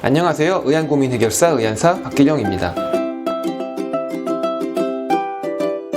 안녕하세요. 의안고민 해결사 의안사 박길영입니다.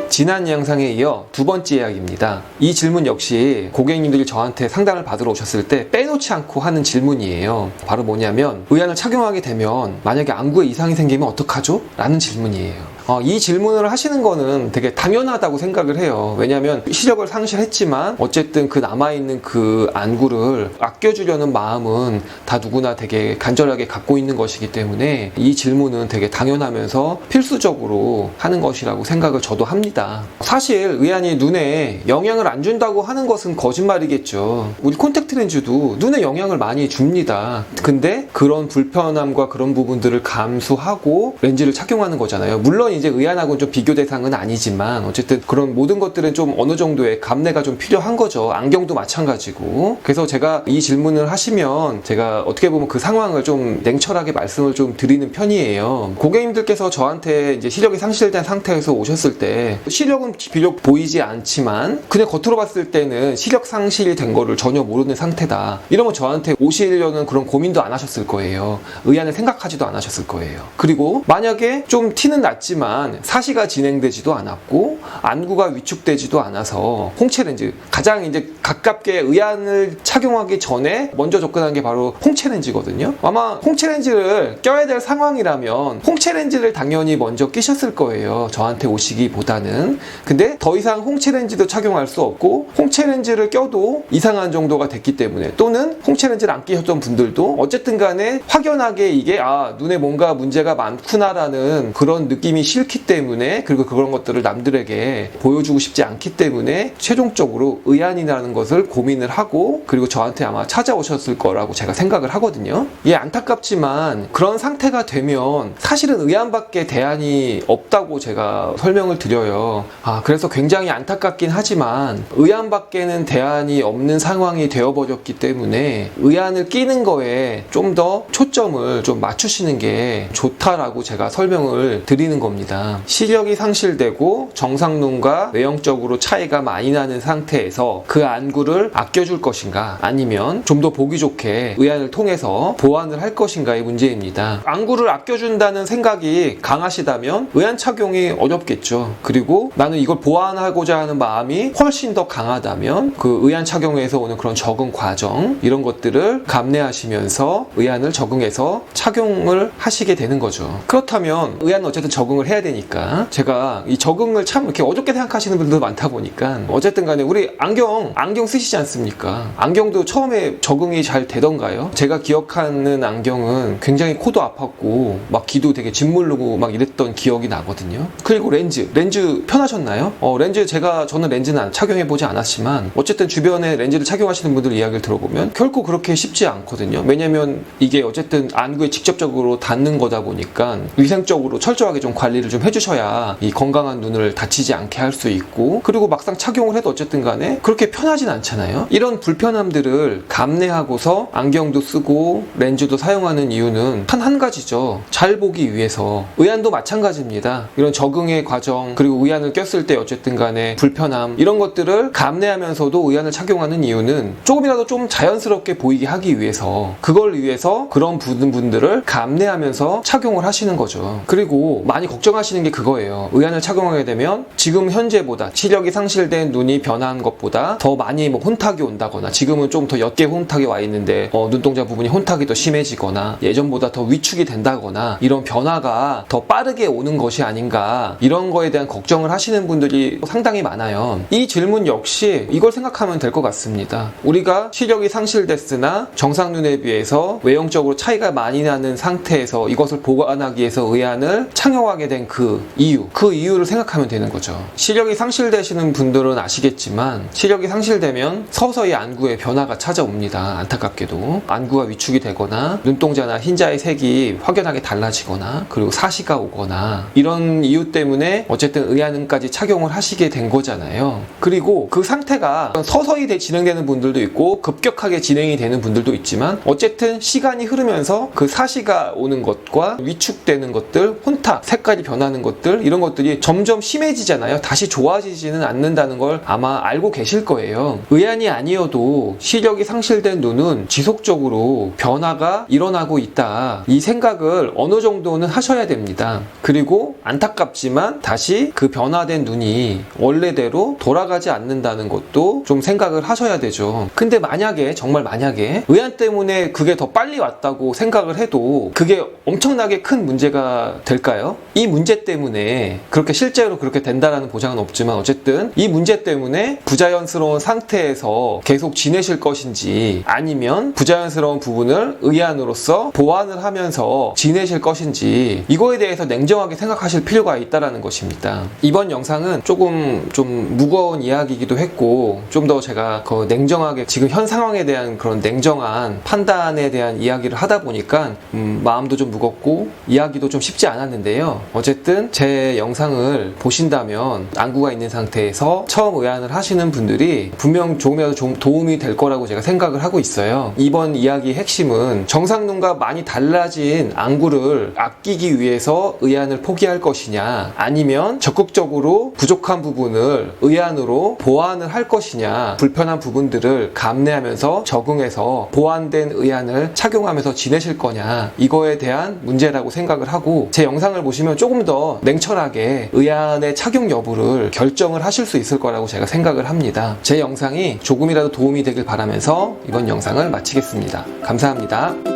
지난 영상에 이어 두 번째 이야기입니다. 이 질문 역시 고객님들이 저한테 상담을 받으러 오셨을 때 빼놓지 않고 하는 질문이에요. 바로 뭐냐면 의안을 착용하게 되면 만약에 안구에 이상이 생기면 어떡하죠? 라는 질문이에요. 어, 이 질문을 하시는 거는 되게 당연하다고 생각을 해요. 왜냐하면 시력을 상실했지만 어쨌든 그 남아있는 그 안구를 아껴주려는 마음은 다 누구나 되게 간절하게 갖고 있는 것이기 때문에 이 질문은 되게 당연하면서 필수적으로 하는 것이라고 생각을 저도 합니다. 사실 의안이 눈에 영향을 안 준다고 하는 것은 거짓말이겠죠. 우리 콘택트 렌즈도 눈에 영향을 많이 줍니다. 근데 그런 불편함과 그런 부분들을 감수하고 렌즈를 착용하는 거잖아요. 물론 이제 의안하고는 좀 비교 대상은 아니지만 어쨌든 그런 모든 것들은 좀 어느 정도의 감내가 좀 필요한 거죠. 안경도 마찬가지고. 그래서 제가 이 질문을 하시면 제가 어떻게 보면 그 상황을 좀 냉철하게 말씀을 좀 드리는 편이에요. 고객님들께서 저한테 이제 시력이 상실된 상태에서 오셨을 때 시력은 비록 보이지 않지만 그냥 겉으로 봤을 때는 시력 상실이 된 거를 전혀 모르는 상태다. 이러면 저한테 오시려는 그런 고민도 안 하셨을 거예요. 의안을 생각하지도 않으셨을 거예요. 그리고 만약에 좀 티는 났지만 사시가 진행되지도 않았고 안구가 위축되지도 않아서 홍채 렌즈 가장 이제 가깝게 의안을 착용하기 전에 먼저 접근한 게 바로 홍채 렌즈거든요. 아마 홍채 렌즈를 껴야 될 상황이라면 홍채 렌즈를 당연히 먼저 끼셨을 거예요. 저한테 오시기보다는. 근데 더 이상 홍채 렌즈도 착용할 수 없고 홍채 렌즈를 껴도 이상한 정도가 됐기 때문에 또는 홍채 렌즈를 안 끼셨던 분들도 어쨌든 간에 확연하게 이게 아 눈에 뭔가 문제가 많구나라는 그런 느낌이 싫기 때문에 그리고 그런 것들을 남들에게 보여주고 싶지 않기 때문에 최종적으로 의안이라는 것을 고민을 하고 그리고 저한테 아마 찾아오셨을 거라고 제가 생각을 하거든요. 예, 안타깝지만 그런 상태가 되면 사실은 의안밖에 대안이 없다고 제가 설명을 드려요. 아, 그래서 굉장히 안타깝긴 하지만 의안밖에는 대안이 없는 상황이 되어버렸기 때문에 의안을 끼는 거에 좀 더 초점을 좀 맞추시는 게 좋다라고 제가 설명을 드리는 겁니다. 시력이 상실되고 정상눈과 외형적으로 차이가 많이 나는 상태에서 그 안구를 아껴줄 것인가 아니면 좀 더 보기 좋게 의안을 통해서 보완을 할 것인가의 문제입니다. 안구를 아껴준다는 생각이 강하시다면 의안 착용이 어렵겠죠. 그리고 나는 이걸 보완하고자 하는 마음이 훨씬 더 강하다면 그 의안 착용에서 오는 그런 적응 과정 이런 것들을 감내하시면서 의안을 적응해서 착용을 하시게 되는 거죠. 그렇다면 의안은 어쨌든 적응을 해야 되니까 제가 이 적응을 참 이렇게 어렵게 생각하시는 분들도 많다 보니까 어쨌든 간에 우리 안경 안경 쓰시지 않습니까? 안경도 처음에 적응이 잘 되던가요? 제가 기억하는 안경은 굉장히 코도 아팠고 막 귀도 되게 짓무르고 막 이랬던 기억이 나거든요. 그리고 렌즈 렌즈 편하셨나요? 어, 렌즈 제가 저는 렌즈는 안- 착용해 보지 않았지만 어쨌든 주변에 렌즈를 착용하시는 분들 이야기를 들어보면 결코 그렇게 쉽지 않거든요. 왜냐면 이게 어쨌든 안구에 직접적으로 닿는 거다 보니까 위생적으로 철저하게 좀 관리 를 좀 해주셔야 이 건강한 눈을 다치지 않게 할 수 있고 그리고 막상 착용을 해도 어쨌든 간에 그렇게 편하진 않잖아요. 이런 불편함들을 감내하고서 안경도 쓰고 렌즈도 사용하는 이유는 한 한 가지죠. 잘 보기 위해서. 의안도 마찬가지입니다. 이런 적응의 과정 그리고 의안을 꼈을 때 어쨌든 간에 불편함 이런 것들을 감내하면서도 의안을 착용하는 이유는 조금이라도 좀 자연스럽게 보이게 하기 위해서 그걸 위해서 그런 분- 분들을 감내하면서 착용을 하시는 거죠. 그리고 많이 걱정 하시는 게 그거예요. 의안을 착용하게 되면 지금 현재보다 시력이 상실된 눈이 변한 것보다 더 많이 뭐 혼탁이 온다거나 지금은 좀 더 옅게 혼탁이 와 있는데 어, 눈동자 부분이 혼탁이 더 심해지거나 예전보다 더 위축이 된다거나 이런 변화가 더 빠르게 오는 것이 아닌가 이런 거에 대한 걱정을 하시는 분들이 상당히 많아요. 이 질문 역시 이걸 생각하면 될 것 같습니다. 우리가 시력이 상실됐으나 정상 눈에 비해서 외형적으로 차이가 많이 나는 상태에서 이것을 보완하기 위해서 의안을 착용하게 된그 이유, 그 이유를 생각하면 되는 거죠. 시력이 상실되시는 분들은 아시겠지만 시력이 상실되면 서서히 안구에 변화가 찾아옵니다. 안타깝게도 안구가 위축이 되거나 눈동자나 흰자의 색이 확연하게 달라지거나 그리고 사시가 오거나 이런 이유 때문에 어쨌든 의안음까지 착용을 하시게 된 거잖아요. 그리고 그 상태가 서서히 되- 진행되는 분들도 있고 급격하게 진행이 되는 분들도 있지만 어쨌든 시간이 흐르면서 그 사시가 오는 것과 위축되는 것들 혼탁 색깔이 빨리 변하는 것들 이런 것들이 점점 심해지잖아요. 다시 좋아지지는 않는다는 걸 아마 알고 계실 거예요. 의안이 아니어도 시력이 상실된 눈은 지속적으로 변화가 일어나고 있다. 이 생각을 어느 정도는 하셔야 됩니다. 그리고 안타깝지만 다시 그 변화된 눈이 원래대로 돌아가지 않는다는 것도 좀 생각을 하셔야 되죠. 근데 만약에 정말 만약에 의안 때문에 그게 더 빨리 왔다고 생각을 해도 그게 엄청나게 큰 문제가 될까요? 이 문제 때문에 그렇게 실제로 그렇게 된다라는 보장은 없지만 어쨌든 이 문제 때문에 부자연스러운 상태에서 계속 지내실 것인지 아니면 부자연스러운 부분을 의안으로서 보완을 하면서 지내실 것인지 이거에 대해서 냉정하게 생각하실 필요가 있다라는 것입니다. 이번 영상은 조금 좀 무거운 이야기이기도 했고 좀 더 제가 그 냉정하게 지금 현 상황에 대한 그런 냉정한 판단에 대한 이야기를 하다 보니까 음, 마음도 좀 무겁고 이야기도 좀 쉽지 않았는데요. 어쨌든 제 영상을 보신다면 안구가 있는 상태에서 처음 의안을 하시는 분들이 분명 조금이라도 좀 도움이 될 거라고 제가 생각을 하고 있어요. 이번 이야기의 핵심은 정상눈과 많이 달라진 안구를 아끼기 위해서 의안을 포기할 것이냐 아니면 적극적으로 부족한 부분을 의안으로 보완을 할 것이냐 불편한 부분들을 감내하면서 적응해서 보완된 의안을 착용하면서 지내실 거냐 이거에 대한 문제라고 생각을 하고 제 영상을 보시면 조금 더 냉철하게 의안의 착용 여부를 결정을 하실 수 있을 거라고 제가 생각을 합니다. 제 영상이 조금이라도 도움이 되길 바라면서 이번 영상을 마치겠습니다. 감사합니다.